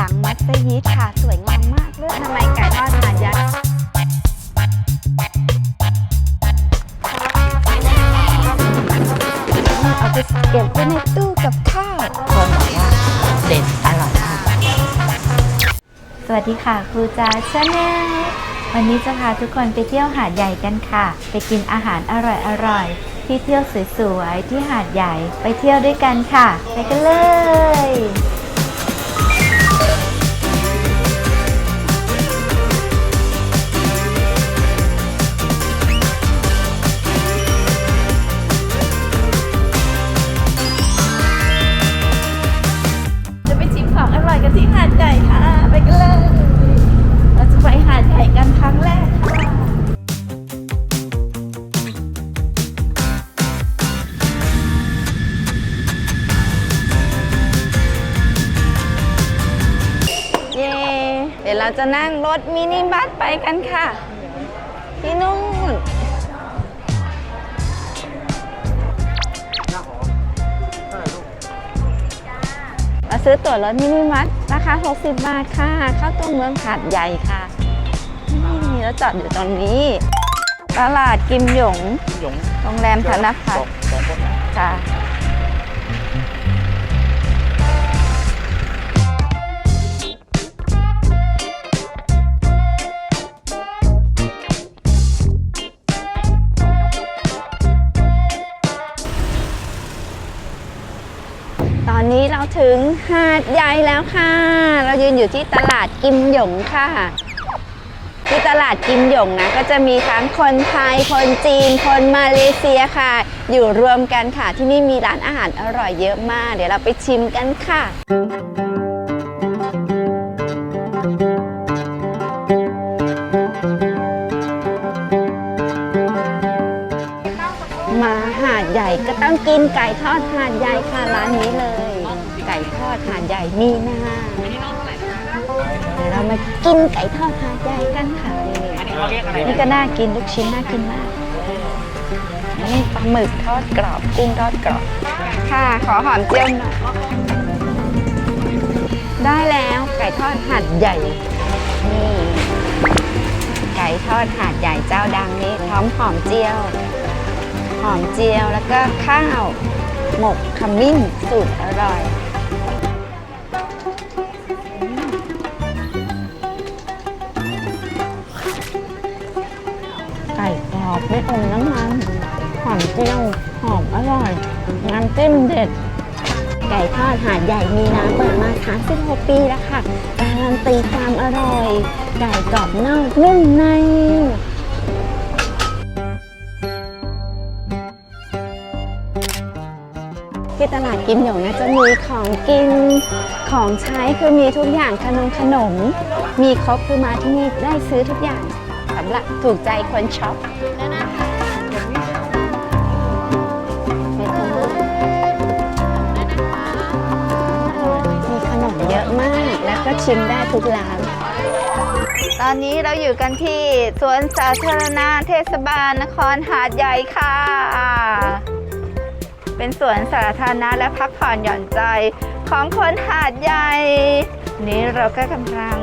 หลังมัสยิดค่ะ สวยงามมากเลยทำไมไก่ทอดหาดใหญ่เอาไปเก็บไว้ในตู้กับข้าวคนบอกว่าเด็ดอร่อยมากสวัสดีค่ะครูจาชาแนลวันนี้จะพาทุกคนไปเที่ยวหาดใหญ่กันค่ะ ไปกินอาหารอร่อยๆที่เที่ยวสวยๆที่หาดใหญ่ไปเที่ยวด้วยกันค่ะ ไปกันเลย จะนั่งรถมินิบัสไปกันค่ะ ที่นู่นมาซื้อตั๋วรถมินิบัสราคา 60 บาทค่ะ เข้าตัวเมืองหาดใหญ่ค่ะ นี่แล้วจอดอยู่ตรงนี้ ตลาดกิมหยงหยง โรงแรมธนพัสฒองน์สองคนนะ หาดใหญ่แล้วค่ะ เรายืนอยู่ที่ตลาดกิมหยงค่ะ ที่ตลาดกิมหยงนะก็จะมีทั้งคนไทย คนจีน คนมาเลเซียค่ะ อยู่รวมกันค่ะ ที่นี่มีร้านอาหารอร่อยเยอะมาก เดี๋ยวเราไปชิมกันค่ะมาหาดใหญ่ก็ต้องกินไก่ทอดหาดใหญ่ค่ะร้านนี้เลย ดหาดใหญ่มีน้าเดี๋ยวเรามากินไก่ทอดหาดใหญ่กันค่ะนี่นี่ก็น่ากินลูกชิ้นน่ากินมาก นี่ปลาหมึกทอดกรอบ กุ้งทอดกรอบ ค่ะ ขอหอมเจียวหน่อย ได้แล้วไก่ทอดหาดใหญ่ นี่ ไก่ทอดหาดใหญ่เจ้าดังนี้พร้อมหอมเจียว หอมเจียวแล้วก็ข้าว หมกขมิ้นสูตรอร่อย อบไม่อมน้ำมันหอมเจียวหอมอร่อย น้ำจิ้มเด็ด ไก่ทอดหาดใหญ่มีน้ำเปิดมา 36 ปีแล้วค่ะ การันตีความอร่อย ไก่กรอบนอกนุ่มในที่ตลาดกิมหยงนะจะมีของกินของใช้คือมีทุกอย่างขนมขนม มีครบคือมาที่นี่ได้ซื้อทุกอย่างสำหรับถูกใจคนช็อป ก็ชิมได้ทุกร้าน ตอนนี้เราอยู่กันที่สวนสาธารณะเทศบาลนครหาดใหญ่ค่ะ เป็นสวนสาธารณะและพักผ่อนหย่อนใจของคนหาดใหญ่ นี้เราก็กำลัง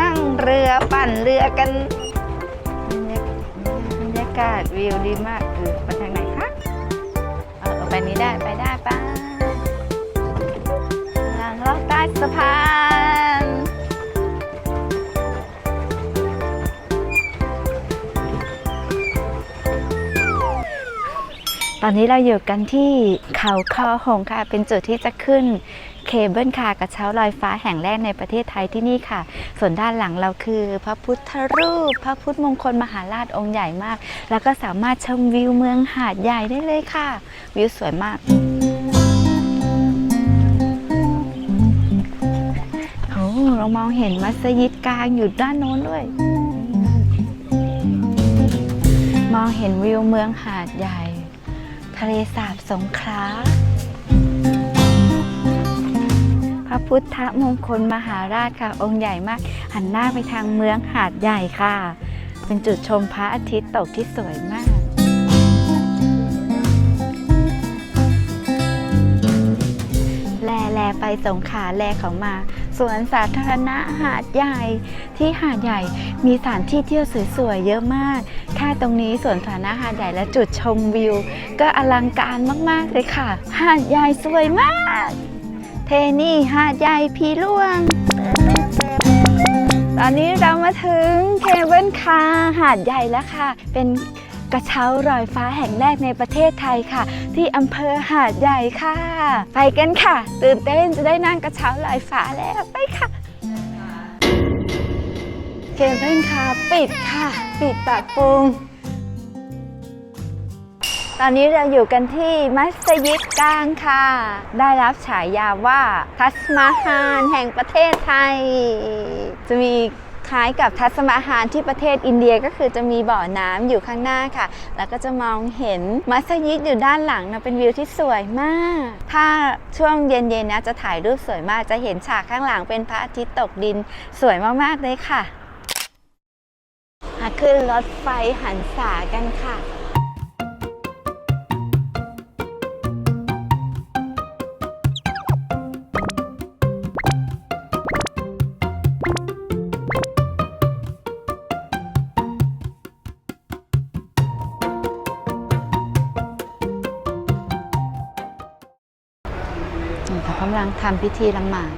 นั่งเรือปั่นเรือกันบรรยากาศวิวดีมากเออไปทางไหนคะ เออไปนี้ได้ไปได้ป้าทางลอดใต้สะพานตอนนี้เราอยู่กันที่เขาคอหงค่ะ เป็นจุดที่จะขึ้นเคเบิลคาร์กระเช้าลอยฟ้าแห่งแรกในประเทศไทยที่นี่ค่ะ ส่วนด้านหลังเราคือ พระพุทธรูป พระพุทธมงคลมหาราชองค์ใหญ่มาก แล้วก็สามารถชมวิวเมืองหาดใหญ่ได้เลยค่ะ วิวสวยมาก เรามองเห็นมัสยิดกลางอยู่ด้านโน้นด้วย มองเห็นวิวเมืองหาดใหญ่ ทะเลสาบสงขลาพระพุทธมงคลมหาราชค่ะ องค์ใหญ่มาก หันหน้าไปทางเมืองหาดใหญ่ค่ะ เป็นจุดชมพระอาทิตย์ตกที่สวยมากแลแลไปสงขลาแลเขามา วนสาธารณะหาดใหญ่ที่หาดใหญ่มีสถานที่เที่ยวสวยๆเยอะมากแค่ตรงนี้สวนสาธารณะหาดใหญ่และจุดชมวิว ก็อลังการมากๆเลยค่ะ หาดใหญ่สวยมาก เทนี่หาดใหญ่พีล่วง ตอนนี้เรามาถึงเคเบิลคาร์หาดใหญ่แล้วค่ะ เป็น กระเช้าลอยฟ้าแห่งแรกในประเทศไทยค่ะ ที่อำเภอหาดใหญ่ค่ะ ไปกันค่ะ ตื่นเต้นจะได้นั่งกระเช้าลอยฟ้าแล้วไปค่ะเคเบิลคาร์ปิดค่ะ ปิดปากปรุงตอนนี้เราอยู่กันที่มัสยิดกลางค่ะ ได้รับฉายาว่าทัสมาฮานแห่งประเทศไทย จะมี ล้ายกับทัศมาฮานที่ประเทศอินเดียก็คือจะมีบ่อน้ำอยู่ข้างหน้าค่ะ แล้วก็จะมองเห็นมัสยิดอยู่ด้านหลังนะเป็นวิวที่สวยมาก ถ้าช่วงเย็นๆนะจะถ่ายรูปสวยมากจะเห็นฉากข้างหลังเป็นพระอาทิตย์ตกดินสวยมากๆเลยค่ะขึ้นรถไฟหันษากันค่ะ พิธีละหมาด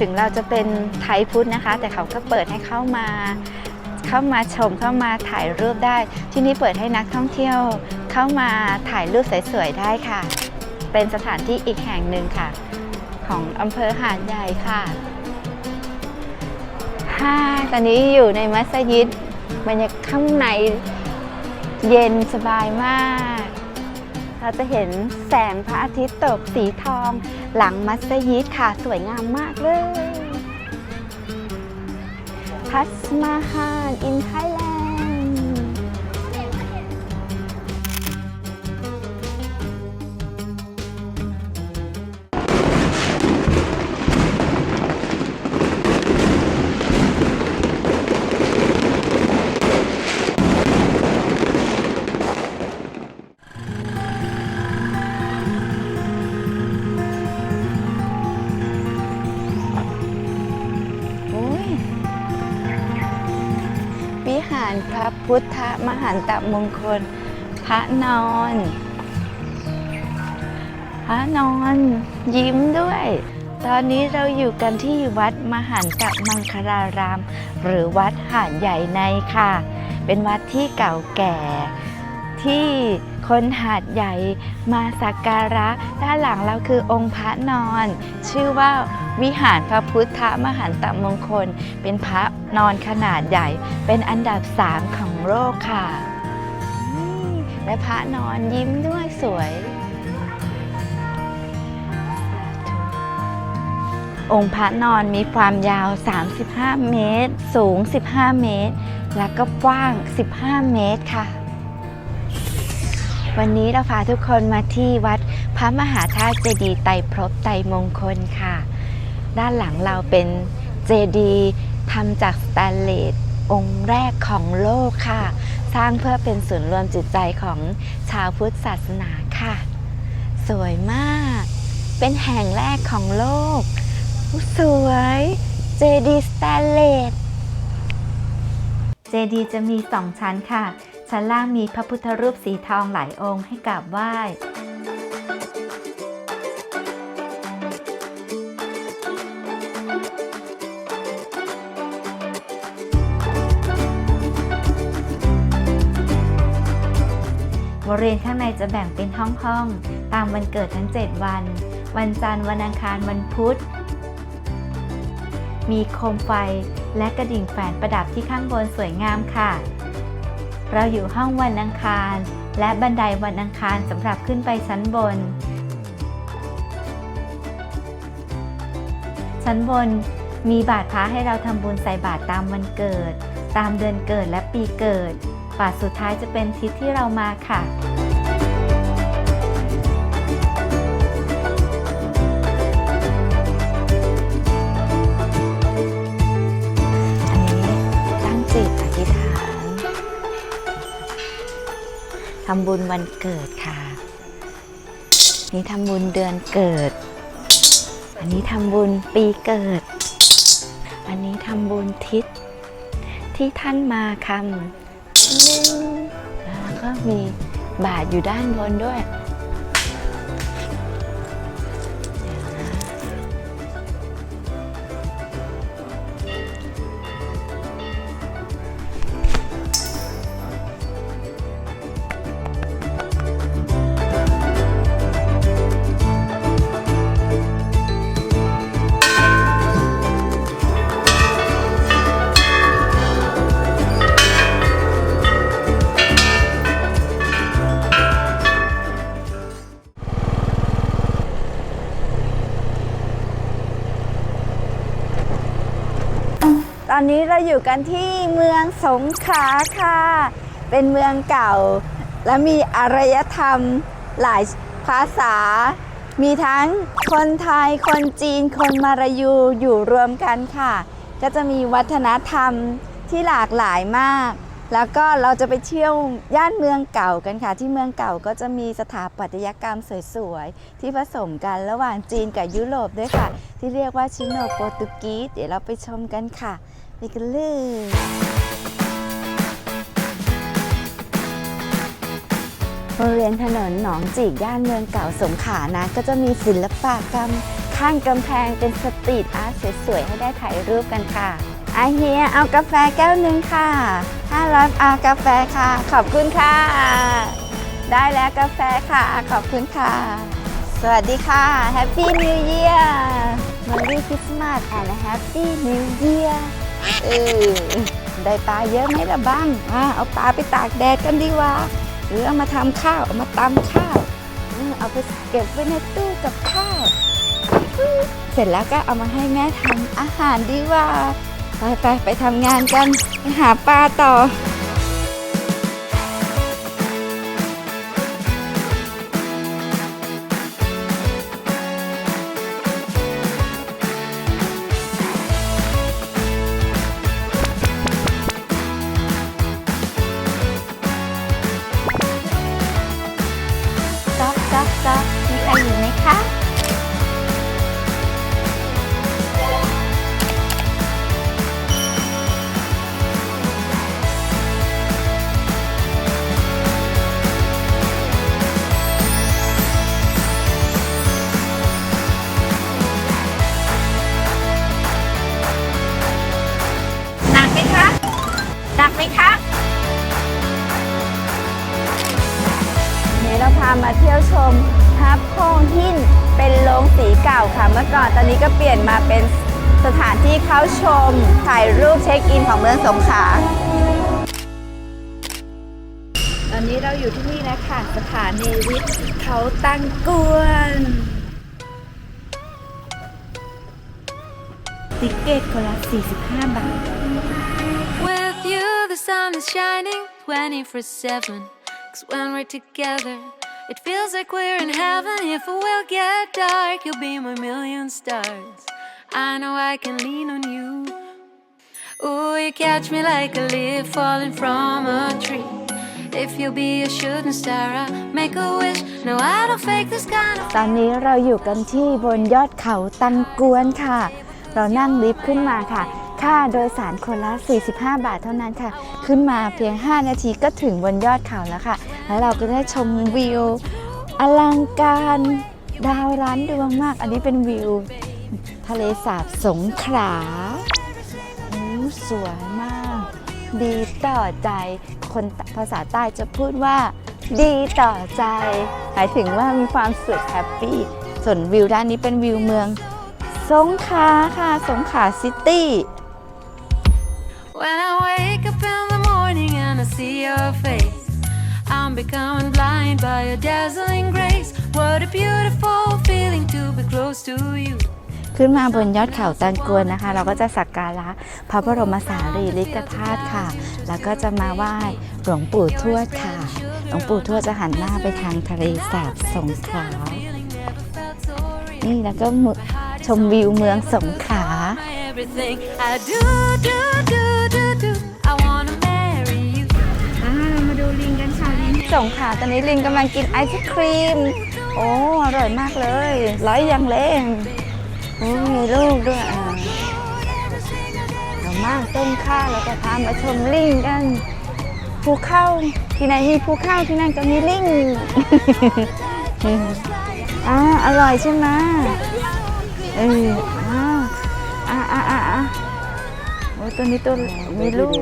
ถึงเราจะเป็นไทยพุทธนะคะ แต่เขาก็เปิดให้เข้ามาเข้ามาชมเข้ามาถ่ายรูปได้ ที่นี่เปิดให้นักท่องเที่ยว เข้ามาถ่ายรูปสวยๆได้ค่ะ เป็นสถานที่อีกแห่งหนึ่งค่ะ ของอำเภอหาดใหญ่ค่ะฮ่าตอนนี้อยู่ในมัสยิดบรรยากาศข้างในเย็นสบายมาก เราจะเห็นแสงพระอาทิตย์ตกสีทอง หลังมัสยิดค่ะ สวยงามมากเลยทัสมาฮานอินไทยแลนารพระพุทธมหันตมงคล พระนอน พระนอนยิ้มด้วย ตอนนี้เราอยู่กันที่วัดมหันตมังคลาราม หรือวัดหาดใหญ่ในค่ะ เป็นวัดที่เก่าแก่ ที่คนหาดใหญ่มาสักการะ ด้านหลังเราคือองค์พระนอน ชื่อว่าวิหารพระพุทธมหันตมงคล เป็นพระ นอนขนาดใหญ่เป็นอันดับสามของโลกค่ะ และพระนอนยิ้มด้วยสวย องค์พระนอนมีความยาว 35 เมตร สูง 15 เมตร และก็กว้าง 15 เมตรค่ะ วันนี้เราพาทุกคนมาที่วัดพระมหาธาตุเจดีย์ไตรภพไตรมงคลค่ะ ด้านหลังเราเป็นเจดีย์ ทำจากสแตนเลสองค์แรกของโลกค่ะ สร้างเพื่อเป็นศูนย์รวมจิตใจของชาวพุทธศาสนาค่ะ สวยมาก เป็นแห่งแรกของโลก สวยเจดีสแตนเลสเจดีจะมีสองชั้นค่ะ ชั้นล่างมีพระพุทธรูปสีทองหลายองค์ให้กราบไหว้ บริเวณข้างในจะแบ่งเป็นห้องๆ ตามวันเกิดทั้ง 7 วัน วันจันทร์ วันอังคาร วันพุธ มีโคมไฟและกระดิ่งแฝนประดับที่ข้างบนสวยงามค่ะ เราอยู่ห้องวันอังคาร และบันไดวันอังคารสำหรับขึ้นไปชั้นบน ชั้นบนมีบาทพระให้เราทำบุญใส่บาตรตามวันเกิด ตามเดือนเกิดและปีเกิด บาทสุดท้ายจะเป็นทิศที่เรามาค่ะ ทำบุญวันเกิดค่ะ นี่ทำบุญเดือนเกิด อันนี้ทำบุญปีเกิด อันนี้ทำบุญทิศที่ท่านมาคำหนึ่งแล้วก็มีบาทอยู่ด้านบนด้วย อยู่กันที่เมืองสงขลาค่ะ เป็นเมืองเก่า และมีอารยธรรมหลายภาษา มีทั้งคนไทย คนจีน คนมาลายูอยู่รวมกันค่ะ ก็จะมีวัฒนธรรมที่หลากหลายมาก แล้วก็เราจะไปเที่ยวย่านเมืองเก่ากันค่ะ ที่เมืองเก่าก็จะมีสถาปัตยกรรมสวยๆ ที่ผสมกันระหว่างจีนกับยุโรปด้วยค่ะ ที่เรียกว่าชิโนโปรตุกีสเดี๋ยวเราไปชมกันค่ะ ไปกันเลยบริเวณถนนหนองจิกย่านเมืองเก่าสงขลานะ ก็จะมีศิลปกรรม ข้างกำแพงเป็นสตรีทอาร์ตสวยๆ ให้ได้ถ่ายรูปกันค่ะอาเฮียเอากาแฟแก้วหนึ่งค่ะ500อากาแฟค่ะ ขอบคุณค่ะ ได้แล้วกาแฟค่ะ ขอบคุณค่ะ สวัสดีค่ะ Happy New Year Merry Christmas and Happy New Year เออได้ปลาเยอะไหมล่ะบ้างอ่าเอาปลาไปตากแดดกันดีกว่าหรือเอามาทำข้าวเอามาตำข้าวเออเอาไปเก็บไว้ในตู้กับข้าว เสร็จแล้วก็เอามาให้แม่ทำอาหารดีกว่า ไปไปไปทำงานกัน ไปหาปลาต่อ พามาเที่ยวชมฮับโคงหินเป็นโรงสีเก่าค่ะ เมื่อก่อนตอนนี้ก็เปลี่ยนมาเป็นสถานที่เข้าชม ถ่ายรูปเช็คอินของเมืองสงขลาตอนนี้เราอยู่ที่นี่แล้วค่ะสถานีวิทย์เขาตั้งกวนติเกตคนละ 45 บาท With you, the sun is shining 24 7. Cause when we're together, it feels like we're in heaven. If it will get dark, you'll be my million stars. I know I can lean on you. Oh, you catch me like a leaf falling from a tree. If you'll be a shooting star, I'll make a wish. No, I don't fake this kind of. ตอนนี้เราอยู่กันที่บนยอดเขาตังกวนค่ะ เรานั่งลิฟต์ขึ้นมาค่ะ ค่าโดยสารคนละ 45 บาทเท่านั้นค่ะ ขึ้นมาเพียง 5 นาทีก็ถึงบนยอดเขาแล้วค่ะ แล้วเราก็ได้ชมวิว อลังการดาวร้านดวงมาก อันนี้เป็นวิว ทะเลสาบสงขลาสวยมาก ดีต่อใจ คนภาษาใต้จะพูดว่า ดีต่อใจ หมายถึงว่ามีความสุขแฮปปี้ ส่วนวิวด้านนี้เป็นวิวเมือง สงขลาค่ะ สงขลาซิตี้ When I wake up in the morning and I see your face, I'm becoming blind by your dazzling grace. What a beautiful feeling to be close to you. ขึ้นมาบนยอดเขาตันกวนนะคะ เราก็จะสักการะพระบรมสารีริกธาตุค่ะ แล้วก็จะมาไหว้หลวงปู่ทวดค่ะ หลวงปู่ทวดจะหันหน้าไปทางทะเลสาบสงขลา Feeling never felt so real. นี่แล้วก็มุชมวิวเมืองสงขลา My everything I do, do, do, do, do. I wanna marry you. เรามาดูลิงค่ะ ตอนนี้ลินกำลังกินไอศครีม โอ้ อร่อยมากเลย ร้อยยังเล่งโอ้มีลูกด้วยอะเดี๋ยวมากต้มข้าวแล้วก็พามาชมลิงกัน ภูเข้าที่ไหนมีภูเข้าที่นั่นก็มีลิงอ่าอร่อยใช่ไหมเอออ้าวอ่าอ่าอ่าอ่าโอ้ตัวนี้ตัวมีลูก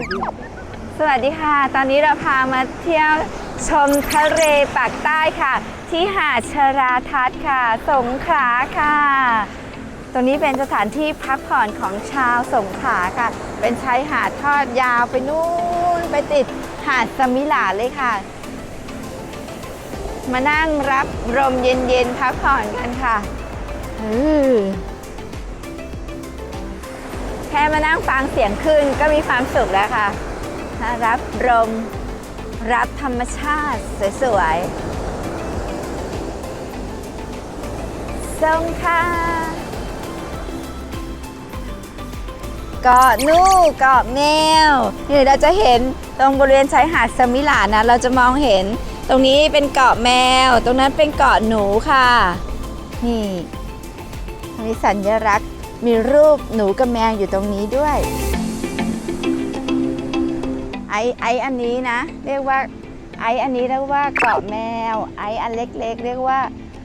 สวัสดีค่ะ ตอนนี้เราพามาเที่ยว ชมทะเลปากใต้ค่ะ ที่หาดชราทัศน์ค่ะ สงขลาค่ะ ตรงนี้เป็นสถานที่พักผ่อนของชาวสงขลาค่ะ เป็นชายหาดทอดยาวไปนู่นไปติดหาดสมิหลาเลยค่ะ มานั่งรับลมเย็นๆพักผ่อนกันค่ะแค่มานั่งฟังเสียงคลื่นก็มีความสุขแล้วค่ะ รับลม รับธรรมชาติสวยๆสงขลาเกาะนูเกาะแมวนี่เราจะเห็นตรงบริเวณชายหาดสมิลานะ เราจะมองเห็นตรงนี้เป็นเกาะแมว ตรงนั้นเป็นเกาะหนูค่ะ นี่มีสัญลักษณ์มีรูปหนูกับแมวอยู่ตรงนี้ด้วย ไอไออันนี้นะ เรียกว่าไออันนี้เรียกว่าเกาะแมว ไออันเล็กๆ เรียกว่า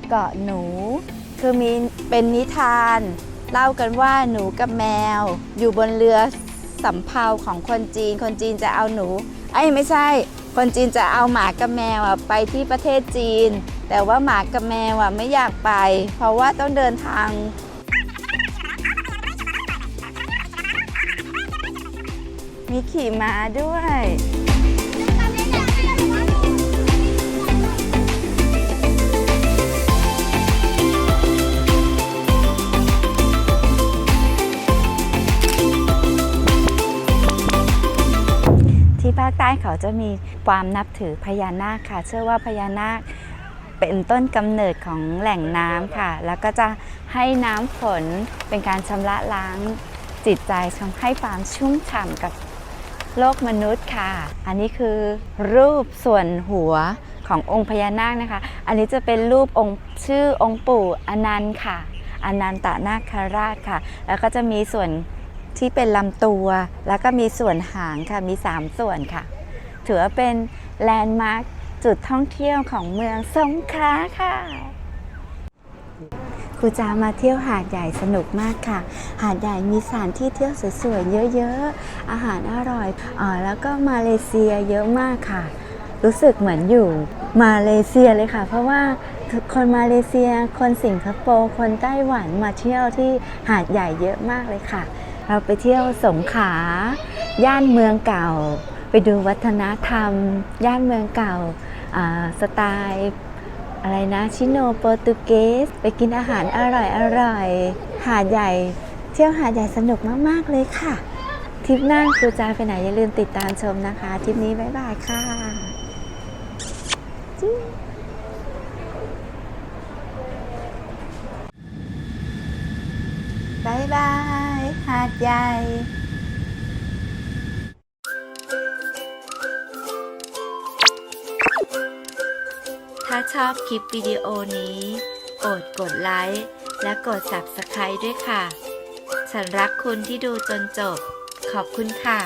เกาะหนู คือมีเป็นนิทาน เล่ากันว่าหนูกับแมว อยู่บนเรือสำเภาของคนจีน คนจีนจะเอาหนูไอ้ไม่ใช่ คนจีนจะเอาหมากับแมวไปที่ประเทศจีน แต่ว่าหมากับแมวไม่อยากไป เพราะว่าต้องเดินทาง มีขี่ม้าด้วย ที่ภาคใต้เขาจะมีความนับถือพญานาคค่ะ เชื่อว่าพญานาคเป็นต้นกำเนิดของแหล่งน้ำค่ะ แล้วก็จะให้น้ำฝนเป็นการชำระล้างจิตใจทำให้ความชุ่มฉ่ำกับ โลกมนุษย์ค่ะ อันนี้คือรูปส่วนหัวขององค์พญานาคนะคะ อันนี้จะเป็นรูปองค์ชื่อองค์ปู่อนันต์ค่ะอนันตนาคราชค่ะ แล้วก็จะมีส่วนที่เป็นลำตัว แล้วก็มีส่วนหางค่ะ มี 3 ส่วนค่ะ ถือว่าเป็นแลนด์มาร์คจุดท่องเที่ยวของเมืองสงขลาค่ะ ครูจามาเที่ยวหาดใหญ่สนุกมากค่ะ หาดใหญ่มีสถานที่เที่ยวสวยๆเยอะๆ อาหารอร่อยอ๋อแล้วก็มาเลเซียเยอะมากค่ะ รู้สึกเหมือนอยู่มาเลเซียเลยค่ะ เพราะว่าคนมาเลเซีย คนสิงคโปร์ คนไต้หวันมาเที่ยวที่หาดใหญ่เยอะมากเลยค่ะ เราไปเที่ยวสงขลาย่านเมืองเก่า ไปดูวัฒนธรรม ย่านเมืองเก่าอ่าสไตล์ อะไรนะชิโนโปรตุเกสไปกินอาหารอร่อยอร่อยหาดใหญ่ เที่ยวหาดใหญ่สนุกมาก ๆ เลยค่ะทริปหน้าครูจาไปไหนอย่าลืมติดตามชมนะคะทริปนี้บ๊ายบายค่ะบบ๊ายบาย หาดใหญ่ ถ้าชอบคลิปวิดีโอนี้ โปรดกดไลค์และกด Subscribe ด้วยค่ะ ฉันรักคุณที่ดูจนจบ ขอบคุณค่ะ